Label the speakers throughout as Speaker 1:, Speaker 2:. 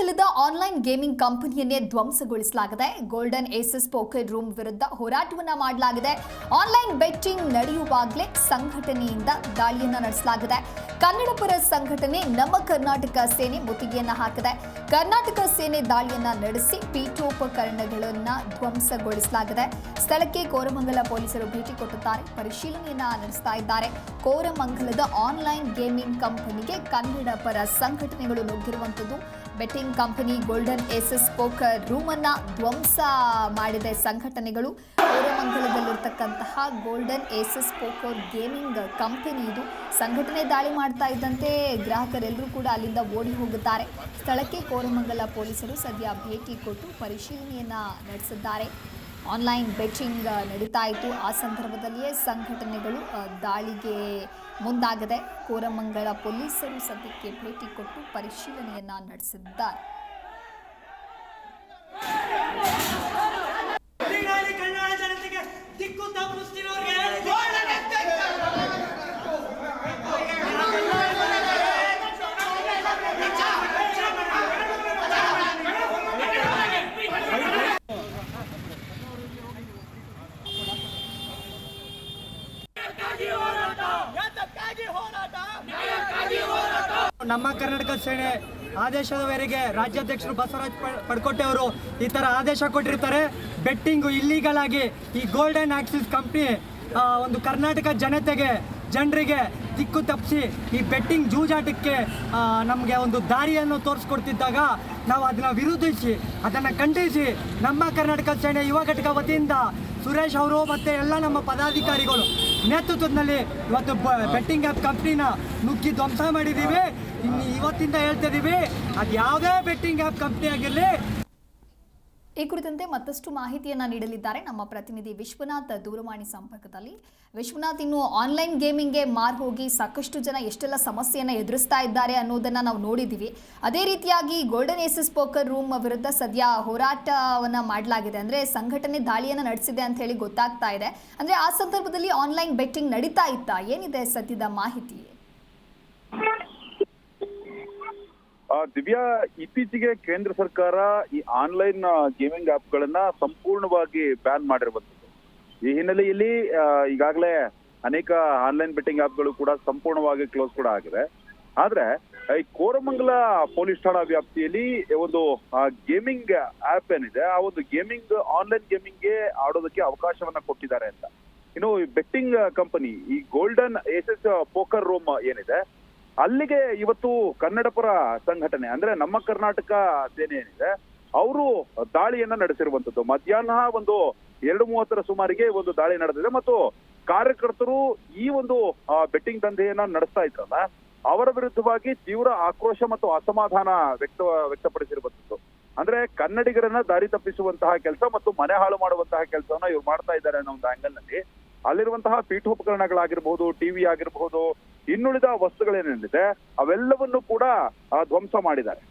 Speaker 1: ಕೋರಮಂಗಲದ online gaming ಕಂಪನಿಯನ್ನೇ ಧ್ವಂಸಗೊಳಿಸಲಾಗಿದೆ. Golden aces poker room ವಿರುದ್ಧ ಹೋರಾಟವನ್ನ ಮಾಡಲಾಗಿದೆ. ಆನ್ಲೈನ್ ಬೆಟ್ಟಿಂಗ್ ನಡೆಯುವಾಗಲೇ ಸಂಘಟನೆಯಿಂದ ದಾಳಿಯನ್ನ ನಡೆಸಲಾಗಿದೆ. ಕನ್ನಡಪರ ಸಂಘಟನೆ ನಮ್ಮ ಕರ್ನಾಟಕ ಸೇನೆ ಮುತ್ತಿಗೆಯನ್ನ ಹಾಕಿದೆ. ಕರ್ನಾಟಕ ಸೇನೆ ದಾಳಿಯನ್ನ ನಡೆಸಿ ಪೀಠೋಪಕರಣಗಳನ್ನ ಧ್ವಂಸಗೊಳಿಸಲಾಗಿದೆ. ಸ್ಥಳಕ್ಕೆ ಕೋರಮಂಗಲ ಪೊಲೀಸರು ಭೇಟಿ ಕೊಟ್ಟಿದ್ದಾರೆ. ಪರಿಶೀಲನೆಯನ್ನ ನಡೆಸ್ತಾ ಇದ್ದಾರೆ. ಕೋರಮಂಗಲದ ಆನ್ಲೈನ್ ಗೇಮಿಂಗ್ ಕಂಪನಿಗೆ ಕನ್ನಡ ಪರ ಸಂಘಟನೆಗಳು ನುಗ್ಗಿರುವಂತದ್ದು betting company golden aces poker room ಅನ್ನ ಧ್ವಂಸ ಮಾಡಿದೆ ಸಂಘಟನೆಗಳು. ಕೋರಮಂಗಲದಲ್ಲಿರ್ತಕ್ಕಂತಹ golden aces poker gaming company ಇದು. ಸಂಘಟನೆ ದಾಳಿ ಮಾಡ್ತಾ ಇದ್ದಂತೆ ಗ್ರಾಹಕರೆಲ್ಲರೂ ಕೂಡ ಅಲ್ಲಿಂದ ಓಡಿ ಹೋಗುತ್ತಾರೆ. ಸ್ಥಳಕ್ಕೆ ಕೋರಮಂಗಲ ಪೊಲೀಸರು ಸದ್ಯ ಭೇಟಿ ಕೊಟ್ಟು ಪರಿಶೀಲನೆಯನ್ನ ನಡೆಸಿದ್ದಾರೆ. ಆನ್ಲೈನ್ ಬೆಟ್ಟಿಂಗ್ ನಡೀತಾ ಇತ್ತು. ಆ ಸಂದರ್ಭದಲ್ಲಿಯೇ ಸಂಘಟನೆಗಳು ದಾಳಿಗೆ ಮುಂದಾಗದೆ ಕೋರಮಂಗಲ ಪೊಲೀಸರು ಸದ್ಯಕ್ಕೆ ಭೇಟಿ ಕೊಟ್ಟು ಪರಿಶೀಲನೆಯನ್ನು ನಡೆಸಿದ್ದಾರೆ
Speaker 2: ಹಳ್ಳಿಗಾಲಿ ಕನ್ನಡ ಜನತೆಗೆ ದಿಕ್ಕು ತಪ್ಪಿಸ್ತಿರೋರ್ಗೆ
Speaker 3: ನಮ್ಮ ಕರ್ನಾಟಕ ಸೇನೆ ಆದೇಶದ ಮೇರೆಗೆ ರಾಜ್ಯಾಧ್ಯಕ್ಷರು ಬಸವರಾಜ್ ಪಡ್ಕೋಟೆ ಅವರು ಈ ತರ ಆದೇಶ ಕೊಟ್ಟಿರ್ತಾರೆ. ಬೆಟ್ಟಿಂಗು ಇಲ್ಲಿಗಲ್ ಆಗಿ ಈ ಗೋಲ್ಡನ್ ಆಕ್ಸಿಸ್ ಕಂಪ್ನಿ ಒಂದು ಕರ್ನಾಟಕ ಜನತೆಗೆ, ಜನರಿಗೆ ದಿಕ್ಕು ತಪ್ಪಿಸಿ ಈ ಬೆಟ್ಟಿಂಗ್ ಜೂಜಾಟಕ್ಕೆ ನಮಗೆ ಒಂದು ದಾರಿಯನ್ನು ತೋರಿಸ್ಕೊಡ್ತಿದ್ದಾಗ ನಾವು ಅದನ್ನು ವಿರೋಧಿಸಿ, ಅದನ್ನು ಖಂಡಿಸಿ ನಮ್ಮ ಕರ್ನಾಟಕ ಸೇನೆ ಯುವ ಘಟಕ ವತಿಯಿಂದ ಸುರೇಶ್ ಅವರು ಮತ್ತು ಎಲ್ಲ ನಮ್ಮ ಪದಾಧಿಕಾರಿಗಳು ನೇತೃತ್ವದಲ್ಲಿ ಇವತ್ತು ಬೆಟ್ಟಿಂಗ್ ಆ್ಯಪ್ ಕಂಪ್ನಿನ ನುಗ್ಗಿ ಧ್ವಂಸ ಮಾಡಿದ್ದೀವಿ. ಇವತ್ತಿಂದ ಹೇಳ್ತಾ ಇದೀವಿ, ಅದು ಯಾವುದೇ ಬೆಟ್ಟಿಂಗ್ ಆ್ಯಪ್ ಕಂಪ್ನಿ ಆಗಿರಲಿ.
Speaker 1: ಈ ಕುರಿತಂತೆ ಮತ್ತಷ್ಟು ಮಾಹಿತಿಯನ್ನು ನೀಡಲಿದ್ದಾರೆ ನಮ್ಮ ಪ್ರತಿನಿಧಿ ವಿಶ್ವನಾಥ್ ದೂರವಾಣಿ ಸಂಪರ್ಕದಲ್ಲಿ. ವಿಶ್ವನಾಥ್, ಇನ್ನು ಆನ್ಲೈನ್ ಗೇಮಿಂಗ್ಗೆ ಮಾರ್ ಹೋಗಿ ಸಾಕಷ್ಟು ಜನ ಎಷ್ಟೆಲ್ಲ ಸಮಸ್ಯೆಯನ್ನು ಎದುರಿಸ್ತಾ ಇದ್ದಾರೆ ಅನ್ನೋದನ್ನ ನಾವು ನೋಡಿದ್ದೀವಿ. ಅದೇ ರೀತಿಯಾಗಿ ಗೋಲ್ಡನ್ ಏಸಸ್ ಪೋಕರ್ ರೂಮ್ ವಿರುದ್ಧ ಸದ್ಯ ಹೋರಾಟವನ್ನ ಮಾಡಲಾಗಿದೆ. ಅಂದ್ರೆ ಸಂಘಟನೆ ದಾಳಿಯನ್ನ ನಡೆಸಿದೆ ಅಂತ ಹೇಳಿ ಗೊತ್ತಾಗ್ತಾ ಇದೆ. ಅಂದ್ರೆ ಆ ಸಂದರ್ಭದಲ್ಲಿ ಆನ್ಲೈನ್ ಬೆಟ್ಟಿಂಗ್ ನಡೀತಾ ಇತ್ತಾ? ಏನಿದೆ ಸದ್ಯದ ಮಾಹಿತಿ?
Speaker 4: ದಿವ್ಯಾ, ಇತ್ತೀಚೆಗೆ ಕೇಂದ್ರ ಸರ್ಕಾರ ಈ ಆನ್ಲೈನ್ ಗೇಮಿಂಗ್ ಗಳನ್ನ ಸಂಪೂರ್ಣವಾಗಿ ಬ್ಯಾನ್ ಮಾಡಿರುವಂತದ್ದು ಈ ಹಿನ್ನೆಲೆಯಲ್ಲಿ ಈಗಾಗಲೇ ಅನೇಕ ಆನ್ಲೈನ್ ಬೆಟ್ಟಿಂಗ್ಗಳು ಕೂಡ ಸಂಪೂರ್ಣವಾಗಿ ಕ್ಲೋಸ್ ಕೂಡ ಆಗಿದೆ ಆದ್ರೆ, ಈ ಕೋರಮಂಗಲ ಪೊಲೀಸ್ ಠಾಣಾ ವ್ಯಾಪ್ತಿಯಲ್ಲಿ ಒಂದು ಗೇಮಿಂಗ್ ಆಪ್ ಏನಿದೆ, ಆ ಒಂದು ಗೇಮಿಂಗ್, ಆನ್ಲೈನ್ ಗೇಮಿಂಗ್ಗೆ ಆಡೋದಕ್ಕೆ ಅವಕಾಶವನ್ನ ಕೊಟ್ಟಿದ್ದಾರೆ ಅಂತ. ಇನ್ನು ಬೆಟ್ಟಿಂಗ್ ಕಂಪನಿ, ಈ golden aces poker room ಏನಿದೆ ಅಲ್ಲಿಗೆ ಇವತ್ತು ಕನ್ನಡಪರ ಸಂಘಟನೆ, ಅಂದ್ರೆ ನಮ್ಮ ಕರ್ನಾಟಕ ಸೇನೆ ಏನಿದೆ, ಅವರು ದಾಳಿಯನ್ನ ನಡೆಸಿರುವಂತದ್ದು. ಮಧ್ಯಾಹ್ನ ಒಂದು ಎರಡು ಮೂವತ್ತರ ಸುಮಾರಿಗೆ ಒಂದು ದಾಳಿ ನಡೆದಿದೆ ಮತ್ತು ಕಾರ್ಯಕರ್ತರು ಈ ಒಂದು ಬೆಟ್ಟಿಂಗ್ ದಂಧೆಯನ್ನ ನಡೆಸ್ತಾ ಇದ್ರಲ್ಲ, ಅವರ ವಿರುದ್ಧವಾಗಿ ತೀವ್ರ ಆಕ್ರೋಶ ಮತ್ತು ಅಸಮಾಧಾನ ವ್ಯಕ್ತ, ವ್ಯಕ್ತಪಡಿಸಿರುವಂತದ್ದು. ಅಂದ್ರೆ ಕನ್ನಡಿಗರನ್ನ ದಾರಿ ತಪ್ಪಿಸುವಂತಹ ಕೆಲಸ ಮತ್ತು ಮನೆ ಹಾಳು ಮಾಡುವಂತಹ ಕೆಲಸವನ್ನ ಇವ್ರು ಮಾಡ್ತಾ ಇದ್ದಾರೆ ಅನ್ನೋ ಒಂದು ಆಂಗಲ್ನಲ್ಲಿ. ಅಲ್ಲಿರುವಂತಹ ಪೀಠೋಪಕರಣಗಳಾಗಿರ್ಬಹುದು ಟಿವಿ ಆಗಿರಬಹುದು ಇನ್ನುಳಿದ ವಸ್ತುಗಳೇನೇನಿದೆ ಅವೆಲ್ಲವನ್ನು ಕೂಡ ಧ್ವಂಸ ಮಾಡಿದ್ದಾರೆ.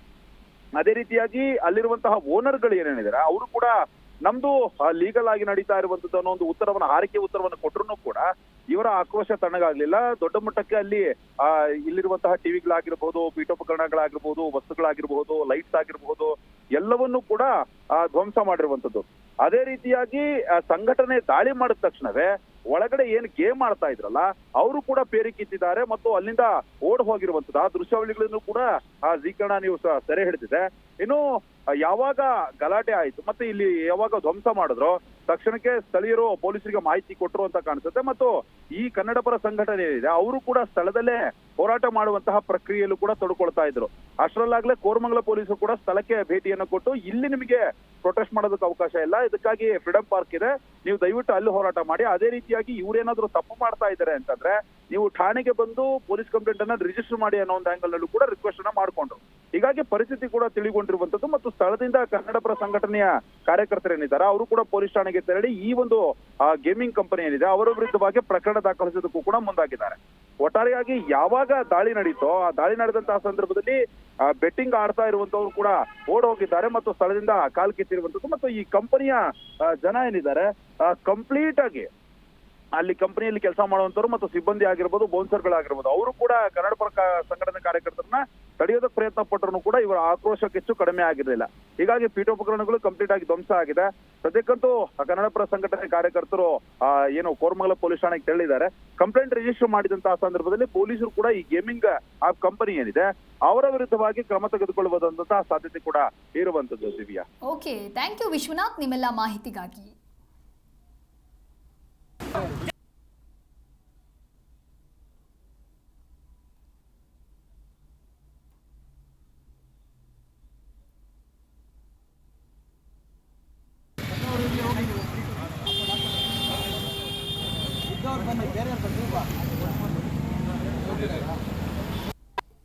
Speaker 4: ಅದೇ ರೀತಿಯಾಗಿ ಅಲ್ಲಿರುವಂತಹ ಓನರ್ಗಳು ಏನೇನಿದ್ದಾರೆ, ಅವರು ಕೂಡ ನಮ್ದು ಲೀಗಲ್ ಆಗಿ ನಡೀತಾ ಇರುವಂತದ್ದು ಅನ್ನೋ ಒಂದು ಉತ್ತರವನ್ನು, ಹಾರಿಕೆ ಉತ್ತರವನ್ನು ಕೊಟ್ಟರು ಕೂಡ ಇವರ ಆಕ್ರೋಶ ತಣ್ಣಗಾಗ್ಲಿಲ್ಲ. ದೊಡ್ಡ ಮಟ್ಟಕ್ಕೆ ಅಲ್ಲಿ ಇಲ್ಲಿರುವಂತಹ ಟಿವಿಗಳಾಗಿರ್ಬಹುದು ಪೀಠೋಪಕರಣಗಳಾಗಿರ್ಬಹುದು ವಸ್ತುಗಳಾಗಿರ್ಬಹುದು ಲೈಟ್ಸ್ ಆಗಿರ್ಬಹುದು ಎಲ್ಲವನ್ನೂ ಕೂಡ ಧ್ವಂಸ ಮಾಡಿರುವಂತದ್ದು ಅದೇ ರೀತಿಯಾಗಿ ಸಂಘಟನೆ ದಾಳಿ ಮಾಡಿದ ತಕ್ಷಣವೇ ಒಳಗಡೆ ಏನ್ ಗೇಮ್ ಆಡ್ತಾ ಇದ್ರಲ್ಲ, ಅವರು ಕೂಡ ಪೇರಿ ಕಿತ್ತಿದ್ದಾರೆ ಮತ್ತು ಅಲ್ಲಿಂದ ಓಡ್ ಹೋಗಿರುವಂತದ್ದು ಆ ದೃಶ್ಯಾವಳಿಗಳನ್ನು ಕೂಡ ಆ ಜೀಕರಣ ನೀವು ಸೆರೆ ಹಿಡಿದಿದೆ. ಇನ್ನು ಯಾವಾಗ ಗಲಾಟೆ ಆಯ್ತು, ಮತ್ತೆ ಇಲ್ಲಿ ಯಾವಾಗ ಧ್ವಂಸ ಮಾಡಿದ್ರು ತಕ್ಷಣಕ್ಕೆ ಸ್ಥಳೀಯರು ಪೊಲೀಸರಿಗೆ ಮಾಹಿತಿ ಕೊಟ್ಟರು ಅಂತ ಕಾಣಿಸುತ್ತೆ. ಮತ್ತು ಈ ಕನ್ನಡ ಪರ ಸಂಘಟನೆ ಏನಿದೆ, ಅವರು ಕೂಡ ಸ್ಥಳದಲ್ಲೇ ಹೋರಾಟ ಮಾಡುವಂತಹ ಪ್ರಕ್ರಿಯೆಯಲ್ಲೂ ಕೂಡ ತೊಡ್ಕೊಳ್ತಾ ಇದ್ರು. ಅಷ್ಟರಲ್ಲಾಗಲೇ ಕೋರಮಂಗಲ ಪೊಲೀಸರು ಕೂಡ ಸ್ಥಳಕ್ಕೆ ಭೇಟಿಯನ್ನು ಕೊಟ್ಟು, ಇಲ್ಲಿ ನಿಮಗೆ ಪ್ರೊಟೆಸ್ಟ್ ಮಾಡೋದಕ್ಕೆ ಅವಕಾಶ ಇಲ್ಲ. ಇದಕ್ಕಾಗಿ ಫ್ರೀಡಂ ಪಾರ್ಕ್ ಇದೆ. ನೀವು ದಯವಿಟ್ಟು ಅಲ್ಲಿ ಹೋರಾಟ ಮಾಡಿ. ಅದೇ ರೀತಿಯಾಗಿ ಇವರೇನಾದ್ರೂ ತಪ್ಪು ಮಾಡ್ತಾ ಇದ್ದಾರೆ ಅಂತಂದ್ರೆ, ನೀವು ಠಾಣೆಗೆ ಬಂದು ಪೊಲೀಸ್ ಕಂಪ್ಲೇಂಟ್ ಅನ್ನ ರಿಜಿಸ್ಟರ್ ಮಾಡಿ ಅನ್ನೋ ಒಂದು ಆಂಗಲ್ ನಲ್ಲೂ ಕೂಡ ರಿಕ್ವೆಸ್ಟ್ ಅನ್ನ ಮಾಡ್ಕೊಂಡ್ರು. ಹೀಗಾಗಿ ಪರಿಸ್ಥಿತಿ ಕೂಡ ತಿಳಿಗೊಂಡಿರುವಂತದ್ದು ಮತ್ತು ಸ್ಥಳದಿಂದ ಕನ್ನಡಪರ ಸಂಘಟನೆಯ ಕಾರ್ಯಕರ್ತರೇನಿದ್ದಾರೆ ಅವರು ಕೂಡ ಪೊಲೀಸ್ ಠಾಣೆಗೆ ತೆರಳಿ ಈ ಒಂದು ಗೇಮಿಂಗ್ ಕಂಪನಿ ಏನಿದೆ, ಅವರ ವಿರುದ್ಧವಾಗಿ ಪ್ರಕರಣ ದಾಖಲಿಸೋದಕ್ಕೂ ಕೂಡ ಮುಂದಾಗಿದ್ದಾರೆ. ಒಟ್ಟಾರೆಯಾಗಿ ಯಾವಾಗ ದಾಳಿ ನಡೀತೋ, ಆ ದಾಳಿ ನಡೆದಂತಹ ಸಂದರ್ಭದಲ್ಲಿ ಬೆಟ್ಟಿಂಗ್ ಆಡ್ತಾ ಇರುವಂತವ್ರು ಕೂಡ ಓಡ್ ಹೋಗಿದ್ದಾರೆ ಮತ್ತು ಸ್ಥಳದಿಂದ ಕಾಲ್ ಕಿತ್ತಿರುವಂತದ್ದು ಮತ್ತು ಈ ಕಂಪನಿಯ ಜನ ಏನಿದ್ದಾರೆ ಕಂಪ್ಲೀಟ್ ಆಗಿ ಅಲ್ಲಿ ಕಂಪನಿಯಲ್ಲಿ ಕೆಲಸ ಮಾಡುವಂತವ್ರು ಮತ್ತು ಸಿಬ್ಬಂದಿ ಆಗಿರ್ಬೋದು ಬೌನ್ಸರ್ಗಳಾಗಿರ್ಬೋದು ಅವರು ಕೂಡ ಕನ್ನಡ ಪರ ಸಂಘಟನೆ ಕಾರ್ಯಕರ್ತರನ್ನ ತಡೆಯೋದಕ್ಕೆ ಪ್ರಯತ್ನ ಪಟ್ಟರು ಕೂಡ ಇವರ ಆಕ್ರೋಶ ಹೆಚ್ಚು ಕಡಿಮೆ ಆಗಿರಲಿಲ್ಲ. ಹೀಗಾಗಿ ಪೀಠೋಪಕರಣಗಳು ಕಂಪ್ಲೀಟ್ ಆಗಿ ಧ್ವಂಸ ಆಗಿದೆ. ಸದ್ಯಕ್ಕಂತೂ ಕನ್ನಡ ಪರ ಸಂಘಟನೆ ಕಾರ್ಯಕರ್ತರು ಏನು ಕೋರ್ಮಂಗಲ ಪೊಲೀಸ್ ಠಾಣೆಗೆ ತೆರಳಿದ್ದಾರೆ. ಕಂಪ್ಲೇಂಟ್ ರಿಜಿಸ್ಟರ್ ಮಾಡಿದಂತಹ ಸಂದರ್ಭದಲ್ಲಿ ಪೊಲೀಸರು ಕೂಡ ಈ ಗೇಮಿಂಗ್ ಆ ಕಂಪನಿ ಏನಿದೆ, ಅವರ ವಿರುದ್ಧವಾಗಿ ಕ್ರಮ ತೆಗೆದುಕೊಳ್ಳುವುದಂತಹ ಸಾಧ್ಯತೆ ಕೂಡ ಇರುವಂತದ್ದು Divya
Speaker 1: okay thank you Vishwanath, ನಿಮ್ಮೆಲ್ಲ ಮಾಹಿತಿಗಾಗಿ.